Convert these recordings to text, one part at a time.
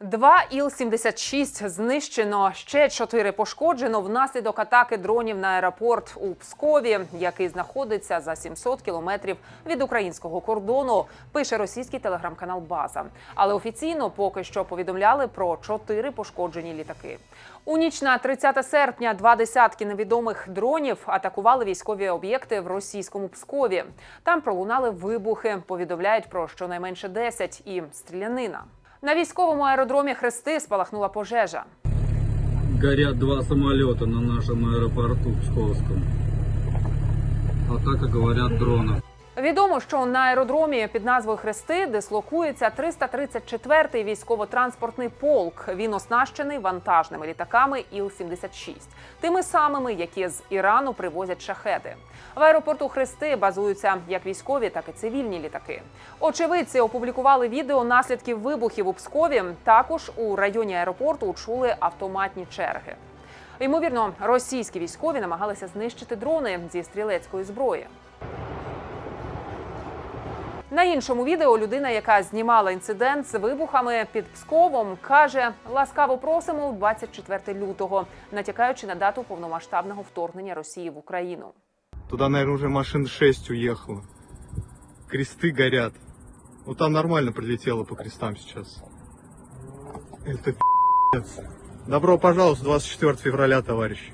Два Іл-76 знищено, ще чотири пошкоджено внаслідок атаки дронів на аеропорт у Пскові, який знаходиться за 700 кілометрів від українського кордону. Пише російський телеграм-канал База. Але офіційно поки що повідомляли про чотири пошкоджені літаки. У ніч на 30 серпня два десятки невідомих дронів атакували військові об'єкти в російському Пскові. Там пролунали вибухи. Повідомляють про щонайменше 10 і стрілянина. На військовому аеродромі Хрести спалахнула пожежа. Горять два самоліти на нашому аеропорту Псковському. Атака, говорять дрона. Відомо, що на аеродромі під назвою Хрести дислокується 334-й військово-транспортний полк. Він оснащений вантажними літаками Іл-76, тими самими, які з Ірану привозять шахеди. В аеропорту Хрести базуються як військові, так і цивільні літаки. Очевидці опублікували відео наслідків вибухів у Пскові. Також у районі аеропорту чули автоматні черги. Ймовірно, російські військові намагалися знищити дрони зі стрілецької зброї. На іншому відео людина, яка знімала інцидент з вибухами під Псковом, каже: ласкаво просимо 24 лютого, натякаючи на дату повномасштабного вторгнення Росії в Україну. Туда, наверное, уже машин 6 уехало. Кресты горят. Вот там нормально прилетело по крестам сейчас. Это пи***ц. Добро пожаловать 24 февраля, товарищи.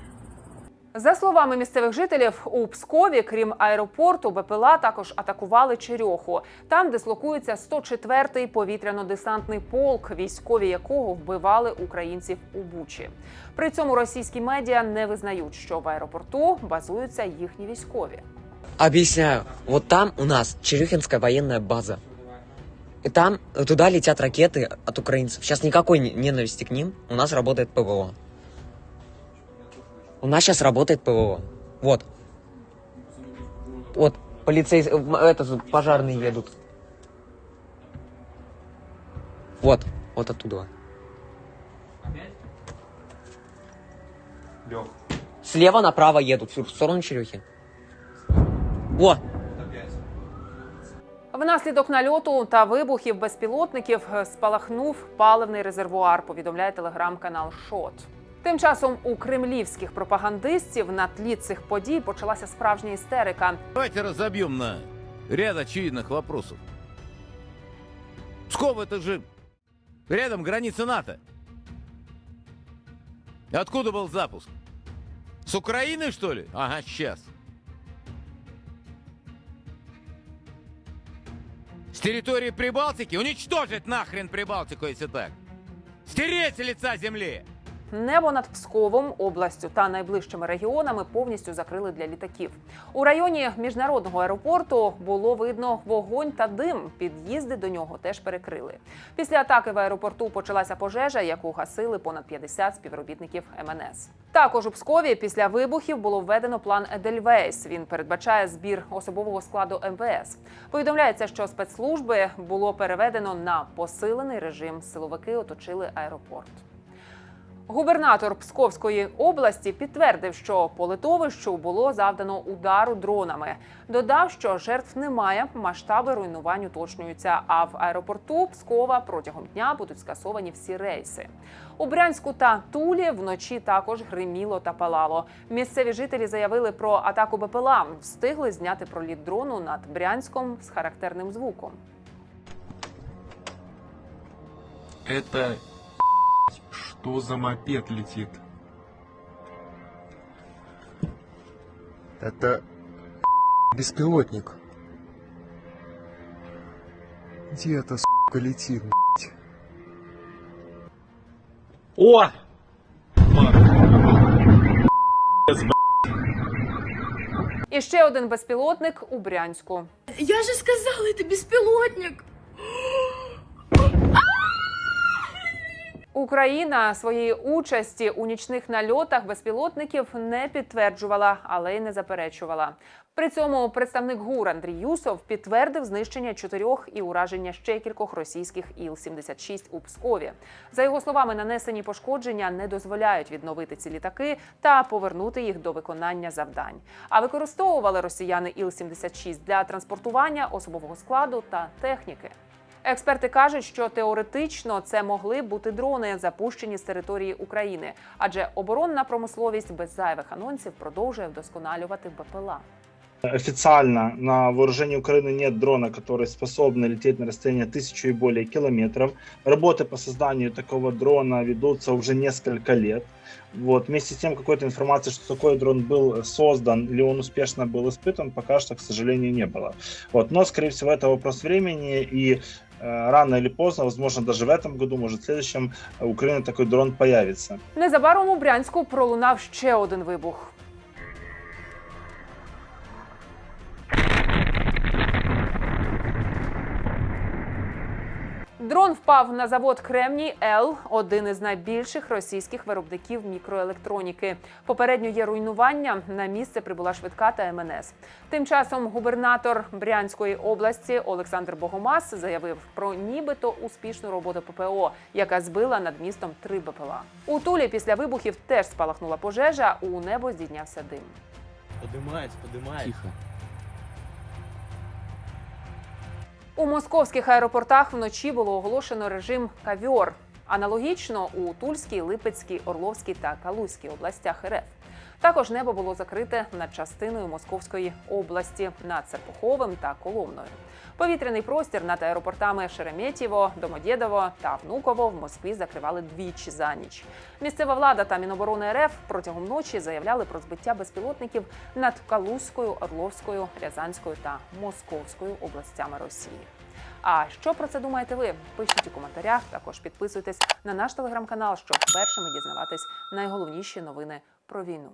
За словами місцевих жителів, у Пскові, крім аеропорту, БПЛА також атакували Черьоху. Там дислокується 104-й повітряно-десантний полк, військові якого вбивали українців у Бучі. При цьому російські медіа не визнають, що в аеропорту базуються їхні військові. Объясняю. Вот там у нас Черюхинская военная база. И там э, туда летят ракеты от украинцев. Сейчас никакой не- ненависти к ним. У нас работает ПВО. У нас сейчас работает ПВО. Вот. Вот полицейские, это пожарные едут. Вот, вот оттуда. Слева направо едут, в сторону Черюхи. О, Внаслідок нальоту та вибухів безпілотників е, спалахнув паливний резервуар. Повідомляє телеграм-канал Шот. Тим часом у кремлівських пропагандистів на тлі цих подій почалася справжня істерика. Давайте разобьем на ряд очевидных вопросов. Псков это же рядом граница НАТО. Откуда был запуск? С Украины, что ли? Ага, сейчас. С территории Прибалтики? Уничтожить нахрен Прибалтику, если так. Стереть с лица земли! Небо над Псковом, областю та найближчими регіонами повністю закрили для літаків. У районі міжнародного аеропорту було видно вогонь та дим. Під'їзди до нього теж перекрили. Після атаки в аеропорту почалася пожежа, яку гасили понад 50 співробітників МНС. Також у Пскові після вибухів було введено план Едельвейс. Він передбачає збір особового складу МВС. Повідомляється, що спецслужби було переведено на посилений режим. Силовики оточили аеропорт. Губернатор Псковської області підтвердив, що по литовищу було завдано удару дронами. Додав, що жертв немає, масштаби руйнувань уточнюються. А в аеропорту Пскова протягом дня будуть скасовані всі рейси. У Брянську та Тулі вночі також гриміло та палало. Місцеві жителі заявили про атаку БПЛА. Встигли зняти проліт дрону над Брянськом з характерним звуком. Это что за мопед летит? Это беспилотник. Где это, сука, летит? О! І ще один безпілотник у Брянську. Я же сказала, это беспилотник. Україна своєї участі у нічних нальотах безпілотників не підтверджувала, але й не заперечувала. При цьому представник ГУР Андрій Юсов підтвердив знищення чотирьох і ураження ще кількох російських Іл-76 у Пскові. За його словами, нанесені пошкодження не дозволяють відновити ці літаки та повернути їх до виконання завдань. А використовували росіяни Іл-76 для транспортування особового складу та техніки. Експерти кажуть, що теоретично це могли бути дрони, запущені з території України, адже оборонна промисловість без зайвих анонсів продовжує вдосконалювати БПЛА. Официально на вооружении Украины нет дрона, который способен лететь на расстояние тысячу и более километров. Работы по созданию такого дрона ведутся уже несколько лет. Вот. Вместе с тем, какой-то информации, что такой дрон был создан или он успешно был испытан, пока что, к сожалению, не было. Вот. Но, скорее всего, это вопрос времени, и э, рано или поздно, возможно, даже в этом году, может, в следующем, у Украины такой дрон появится. Незабаром у Брянську пролунав ще один вибух. Дрон впав на завод Кремній Л, один із найбільших російських виробників мікроелектроніки. Попередньо є руйнування. На місце прибула швидка та МНС. Тим часом губернатор Брянської області Олександр Богомаз заявив про нібито успішну роботу ППО, яка збила над містом три БПЛА. У Тулі після вибухів теж спалахнула пожежа. У небо здійнявся дим. Подимається, подимається. Тихо. У московських аеропортах вночі було оголошено режим кавьор. Аналогічно у Тульській, Липецькій, Орловській та Калузькій областях РФ. Також небо було закрите над частиною Московської області над Серпуховим та Коломною. Повітряний простір над аеропортами Шереметьєво, Домодєдово та Внуково в Москві закривали двічі за ніч. Місцева влада та Міноборони РФ протягом ночі заявляли про збиття безпілотників над Калузькою, Орловською, Рязанською та Московською областями Росії. А що про це думаєте ви? Пишіть у коментарях. Також підписуйтесь на наш телеграм-канал, щоб першими дізнаватись найголовніші новини про війну.